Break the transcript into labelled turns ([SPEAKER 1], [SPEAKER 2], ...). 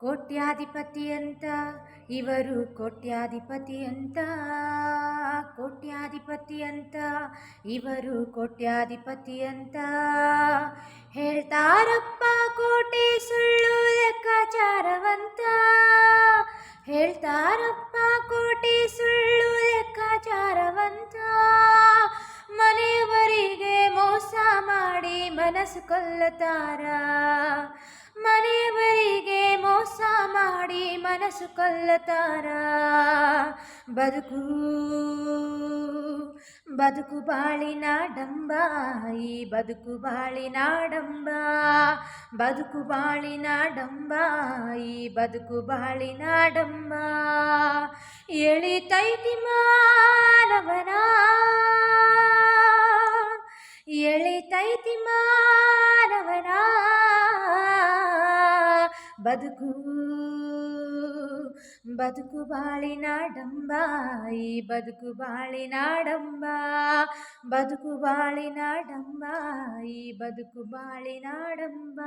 [SPEAKER 1] ಕೋಟ್ಯಾಧಿಪತಿ ಅಂತ ಇವರು ಕೋಟ್ಯಾಧಿಪತಿ ಅಂತ ಕೋಟ್ಯಾಧಿಪತಿ ಅಂತ ಇವರು ಕೋಟ್ಯಾಧಿಪತಿ ಅಂತ ಹೇಳ್ತಾರಪ್ಪ ಕೋಟಿ ಸುಳ್ಳು ಲೆಕ್ಕಾಚಾರವಂತ. ಹೇಳ್ತಾರಪ್ಪ ಕೋಟಿ ಸುಳ್ಳು ಲೆಕ್ಕಾಚಾರವಂತ. ಮನೆಯವರಿಗೆ ಮೋಸ ಮಾಡಿ ಮನಸ್ಸು ಕೊಲ್ಲತಾರ ಮನಸ್ಸು ಕೊಲ್ಲತಾರ ಬದುಕು ಬದುಕು ಬಾಳಿನ ಡಂಬ. ಈ ಬದುಕು ಬಾಳಿನ ಡಂಬ, ಬದುಕು ಬಾಳಿನ ಡಂಬ. ಈ ಬದುಕು ಬಾಳಿನ ಡಂಬ. ಎಳಿತೈತಿ ಮಾನವನ ಎಳಿತೈತಿ ಮಾನವನ. ಬದುಕು ಬದುಕು ಬಾಳಿನ ಡಂಬ ಈ ಬದುಕು ಬಾಳಿನ ಡಂಬ ಬದುಕು ಬಾಳಿನ ಡಂಬ ಈ ಬದುಕು ಬಾಳಿನ ಡಂಬ